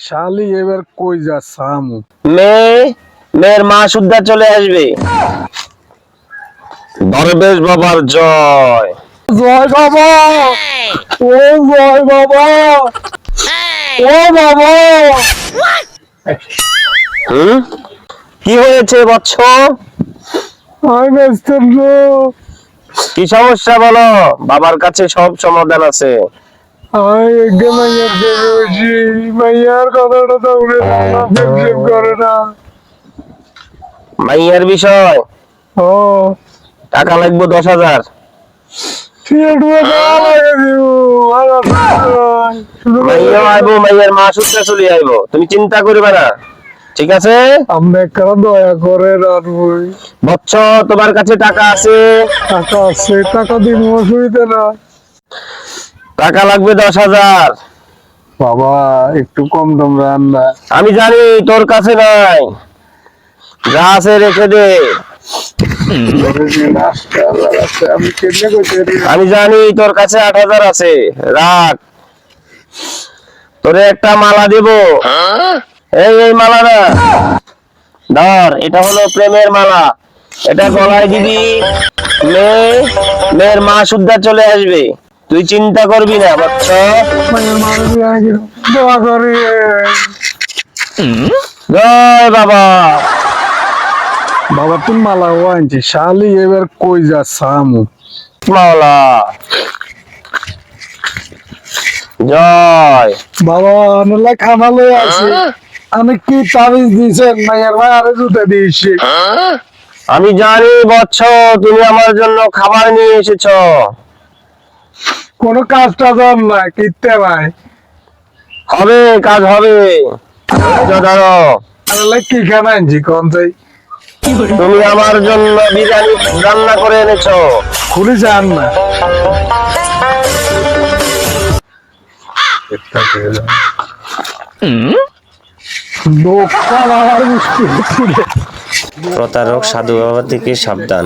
শালি এবার কই যা সামু? মেয়ে মেয়ের মা সুদ্ধা চলে আসবে। দরবেশ বাবার জয়। জয় বাবা! ও জয় বাবা! ও বাবা! হুম? কি হয়েছে বৎস? আমি ব্যস্ত কি সমস্যা বলো? বাবার কাছে সব সমাধান আছে। আমি মাইয়ার দেবে বলছি মাইয়ার কথাটা তো উড়ে প্রেম করে না। মাইয়ার বিষয়? ও। টাকা লাগবে দশ হাজার। তুমি চিন্তা করবে না। ঠিক আছে? দয়া করে তোমার কাছে টাকা আছে। টাকা আছে টাকা দিব অসুবিধা না। টাকা লাগবে দশ হাজার। বাবা একটু কম দাম রান্না আমি জানি তোর কাছে নাই। যা আছে রেখে দে। আমি জানি তোর কাছে আট হাজার আছে। রাখ। তোরে একটা মালা দেব। এই এই মালা না ধর এটা হলো প্রেমের মালা। এটা গলায় দিবি মেয়ে মেয়ের মা সুদ্ধা চলে আসবে। তুই চিন্তা করবি না বাচ্চা দোয়া করি। জয় বাবা। বাবা তুমি মালা ও আনছি। শালি এবার কই যা সামু মাওলা জয়। বাবা আনলা খামালে আছে। আমি কি তাবিজ দিয়েছেন? মায়ের ভাই আরে জুতে দিয়েছি। আমি জানি বৎস তুমি আমার জন্য খাবার নিয়ে এসেছ। কোনো কাজ টাজ না কিনতে ভাই। হবে কাজ হবে। ধরো কি খানা আনছি কোন চাই তুমি আমার জন্য বিরিয়ানি রান্না করে এনেছো। খুলে যান না। প্রতারক সাধু বাবা থেকে সাবধান।